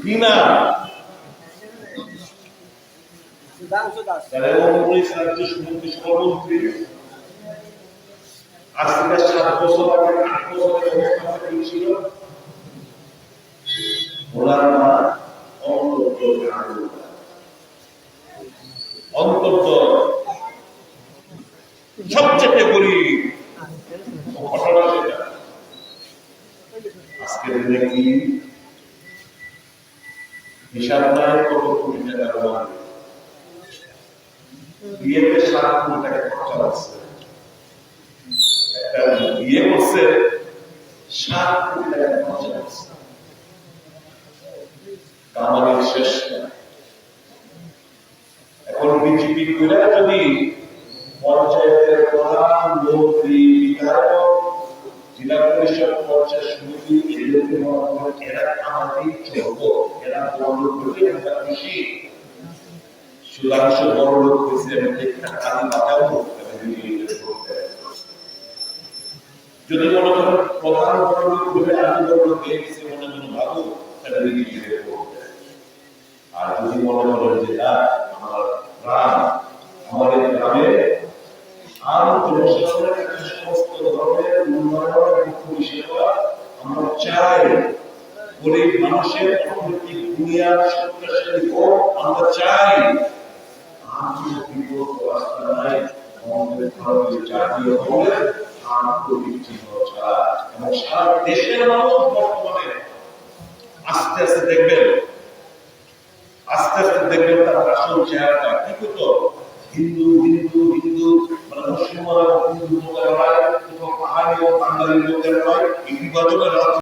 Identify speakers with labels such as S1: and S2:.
S1: কিনা আজ থেকে সাত বছর আগে আট বছরের ছিল ওনার মা অন্তত অন্তত সবচেয়ে গরিব ঘটনা সেটা আজকের দিনে কি হিসাব কত কোটি টাকা রোয়ান বিয়েতে সাত কোটি টাকা খরচা আছে একটা বিয়ে করছে, সাত কোটি টাকা খরচা আছে কামানের শেষ এখন বিজেপি করে যদি পঞ্চায়েতের প্রধান মন্ত্রী বিধায়ক, জেলা পরিষদ পঞ্চায়েত সমিতি, এদেরকে এরা আমাদের চলবো এরা খুশি বড় লোক হয়েছে কাজে বাঁচাবো যদি মনে করেন প্রধান বড় লোক হলে আমি বড় লোক হয়ে গেছি মনে মনে ভাবো বিজেপি করবে আর যদি মনে করেন যে না আমার গ্রাম আমাদের গ্রামে আরও জনসাধারণের সমস্ত ধরনের উন্নয়ন এবং পরিষেবা আমরা চাই। গরিব মানুষের অর্থনৈতিক দুনিয়ার শক্তিশালী হোক আমরা চাই আস্তে আস্তে দেখবেন, আস্তে আস্তে দেখবেন তার আসল চেহারাটা কি করতো হিন্দু হিন্দু হিন্দু মানে মুসলমান, হিন্দু লোকেরা কোথাও পাহাড়ি ও বাঙালি এই বিভাজনের